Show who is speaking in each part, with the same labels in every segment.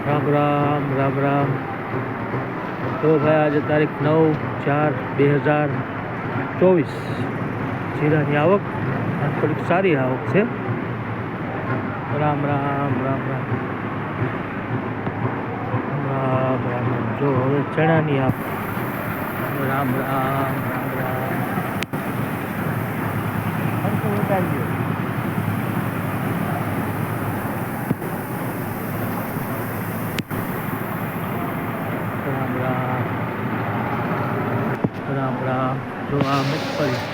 Speaker 1: રામ રામ રામ રામ તો ભાઈ આજે તારીખ નવ ચાર બે હજાર ચોવીસ જીરાની આવક અને થોડીક સારી આવક છે રામ રામ રામ રામ રામ રામ રામ જો હવે ચણાની આવક રામ રામ રામ રામ હરખો ઉતારી દો. રામ રામ રામ જો આ મગફળી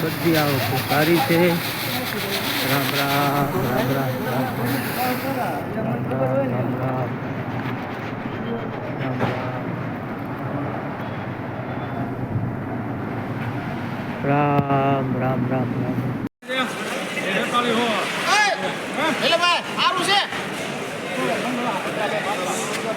Speaker 1: બધી આવકો સારી છે. રામ રામ રામ રામ રામ રામ. રામ રામ રામ રામ. રામ રામ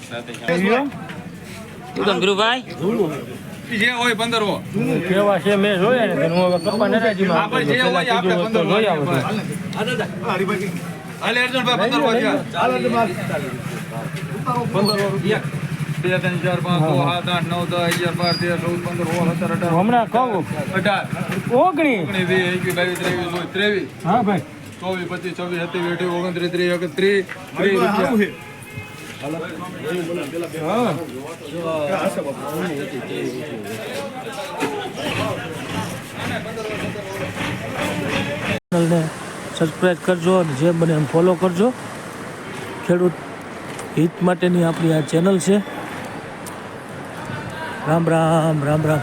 Speaker 2: હલો? પૂછીને દઉં
Speaker 3: અહીંયા ગઢડિયા ચોકડીયા ગણેશજી જોયું ને આપણે
Speaker 4: જે હોય પંદર હો
Speaker 1: કેવા છે મેં જોયા ને હું હવે કપ્પા નરાજીમાં
Speaker 4: આપણે જે હોય આપણે પંદર
Speaker 1: જોઈ આવું
Speaker 4: હાલે અર્જુનભાઈ પંદર હો થયા પંદર રૂપિયા. બે ત્રણ ચાર પાંચ છ સાત આઠ નવ દસ અગિયાર બાર તેર ચૌદ પંદર સોળ સત્તર અઢાર.
Speaker 1: હમણાં કહું.
Speaker 4: અઢાર.
Speaker 1: ઓગણી
Speaker 4: ઓગણીસ વીસ એકવીસ બાવીસ ત્રેવીસ ચોવીસ ત્રેવીસ.
Speaker 1: હા ભાઈ.
Speaker 4: ચોવીસ પચીસ છવ્વીસ સત્યાવીસ અઠાવીસ ઓગણત્રીસ ત્રીસ એકત્રીસ ત્રીસ રૂપિયા.
Speaker 1: ચેનલને સબસ્ક્રાઈબ કરજો અને જે બને એમ ફોલો કરજો. ખેડૂત હિત માટેની આપણી આ ચેનલ છે. રામ રામ રામ રામ.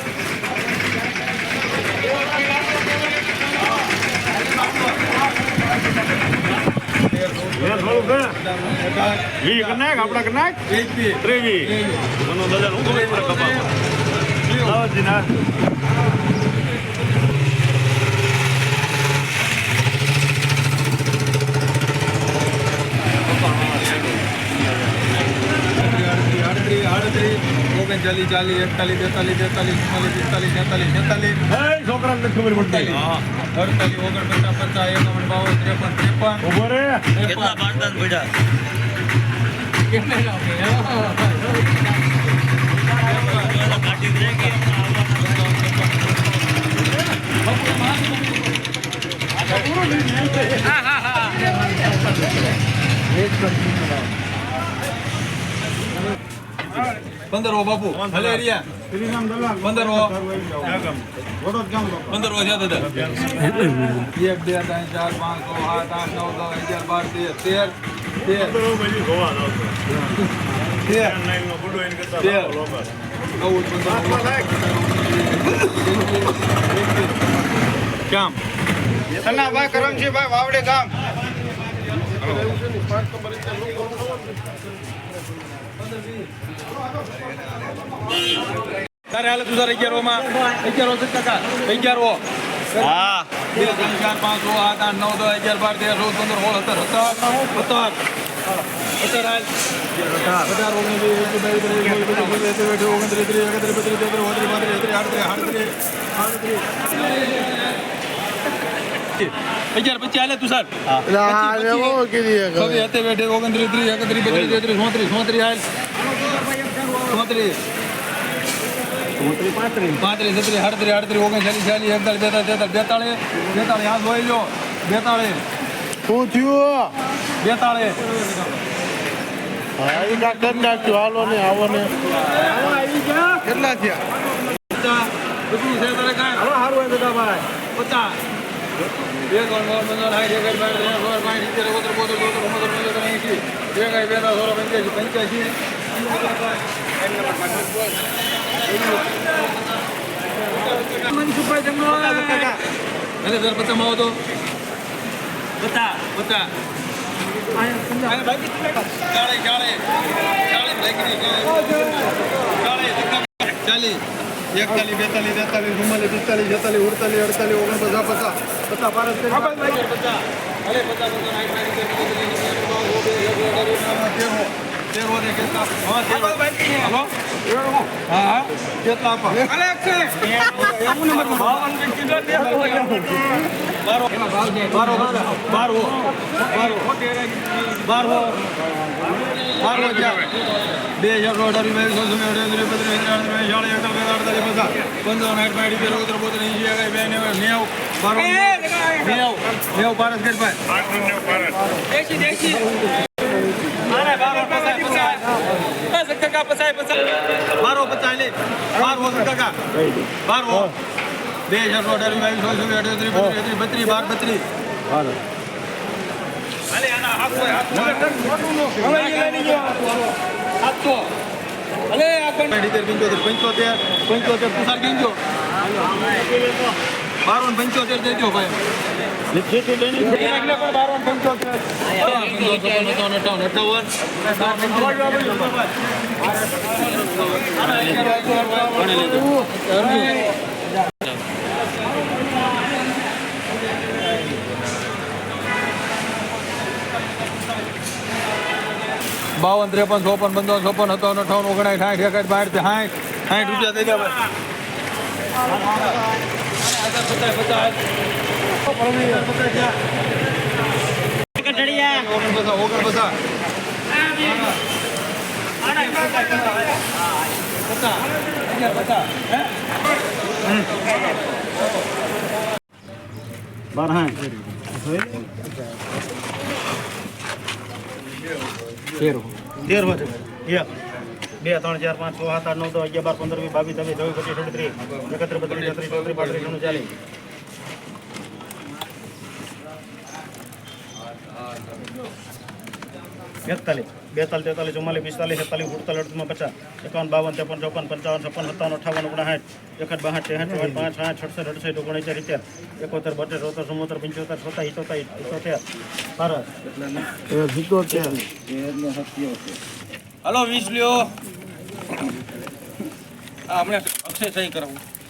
Speaker 4: વી કનાક આપણા કનાક ત્રેવી મનો દાદા હું ખબર પડે કપા ચાલી ચાલી એકતાલી બેતાલીસ તેતાલીસ ચુમ્માલીસ પિસ્તાલીસ છેતાલીસ છેતાલીસ છોકરાને ખબર પડતી. અડતાલીસ ઓગણપચાસ પચાસ એકાવન બાવન પંદર હો બાપુ ભલે હરિયા પંદર હો પંદર હો જ્યાં દાદા એક બે ત્રણ ચાર પાંચ છ સાત આઠ નવ દસ અગિયાર બાર તેર તેર તેર. પંદર ક્યાં
Speaker 2: સન્નાભાઈ કરમજીભાઈ વાવડે ગામ.
Speaker 4: તારે હાલે તું તારે અગિયારો માં અગિયારો છે કાકા અગિયારો હા બે ત્રણ ચાર પાંચ છ સાત આઠ નવ દસ અગિયાર બાર તેર ચૌદ પંદર સોળ સત્તર સત્તર સત્તર હાલ અઢાર ઓગણીસ ઓગણત્રીસ ત્રીસ એકત્રીસ બત્રીસ તેત્રીસ ચોત્રીસ પાંત્રીસ છત્રીસ આડત્રીસ આડત્રીસ હાલે તું સર. છવ્વીસ સત્યાવીસ અઠ્યાવીસ ઓગણત્રીસ ત્રીસ એકત્રીસ બત્રીસ તેત્રીસ ચોત્રીસ ચોત્રીસ હાલ. ચોત્રીસ. પાંત્રીસ છત્રીસ આડત્રીસ આડત્રીસ ઓગણચાલીસ ચાલીસ એકતાલીસ બેતાલીસ તેતાલીસ બેતાલીસ બેતાલીસ હાથ જોઈ લો બેતાલીસ.
Speaker 2: શું થયું
Speaker 4: બેતાલીસ.
Speaker 2: હા એ કાંક હાલો ને આવો ને. કેટલા થયા?
Speaker 4: બધું છે તારે કાંઈ
Speaker 3: હારું હોય ભાઈ.
Speaker 4: પચાસ. પંચ્યાસી મનસુખભાઈ જમણો અને સર પચાસ આવો તો પત્તા પત્તા ચાલીસ
Speaker 2: એકતાલીસ બેતાલીસ તેતાલીસ ચુમ્માલીસ પિસ્તાલીસ છેતાલીસ ઉડતાલીસ અડતાલીસ ઓગણપચાસ પચાસ. પચાસ ભારત
Speaker 4: બે હજાર અઢાર બે સો અઢાર બત્રીસ અડતાલીસ પચાસ. પંદર સાઠ પાંચ બે ઓગણ બોતેર એંશી એકાઈ બે નેવું નેવું. બારો નેવું. નેવું ભારત ગેટ ભાઈ. બારો પચાસ લે. બાર ઓગણ ટકા બાર. ઓ બે હજાર અઢાર બાવીસ સો અઠત્રીસ બત્રીસ બત્રીસ બાર બત્રીસ પંચોતેર પંચોતેર તુષાર ગીંજો બારોન પંચોતેર દેજો ભાઈ બારો ને પંચોતેર અઠાવન અઠાવન બાવન, ત્રેપન, ચોપન પંદર ચોપન હતો અઠાવન ઓગણાઠ સાઠ, એકાઠ, બાર સાઠ સાઠ રૂપિયા થઈ ગયા ઓગણપચાસ
Speaker 2: તેર હોય. એક, બે, ત્રણ, ચાર, પાંચ, છ, સાત, આઠ, નવ, દસ, અગિયાર, બાર, પંદર, વીસ, બાવીસ, ત્રેવીસ, ચોવીસ, પચીસ અડત્રીસ એકત્રીસ, બત્રીસ, છત્રીસ ચોત્રીસ પાંત્રીસ ત્રણ ચાલીસ. એકતાલીસ. બેતાલીસ, તેતાલીસ, ચુમ્માલીસ, પિસ્તાલીસ, છેતાલીસ ઉડતાલીસ અડતમાં પચાસ, એકાવન, બાવન, ત્રેપન, ચોપન, પંચાવન, છપ્પન, સત્તાવન, અઠાવન, ઓગણસાઠ એકદ બાસઠ, ત્રેસઠ, ચોસઠ, પાંચ સાઠ છડસઠ અડસઠ, ઓગણસિત્તેર ઇત્યાર એકોતેર, બોતેર ચોતેર ચુમ્મોતેર, પંચોતેર સત્તા ઇતોતેર ઇતોતેર ભારત
Speaker 4: હલો વીસ લ્યો. હમણાં અક્ષય સહી કરાવું.